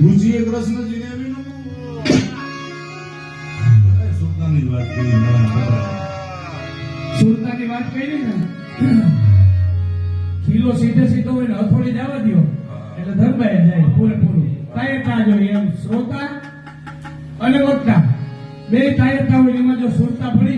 ગુરુજીએ કૃષ્ણજીને વાત કરી ને ખીલો સીધે સીધો હોય ને અથોડી જવા દો એટલે ધર્માય જાય પૂરેપૂરું. કાંઈ ના એમ શ્રોતા અને વક્તા. બે તાયતા હોય એમાં જો સુરતા પડી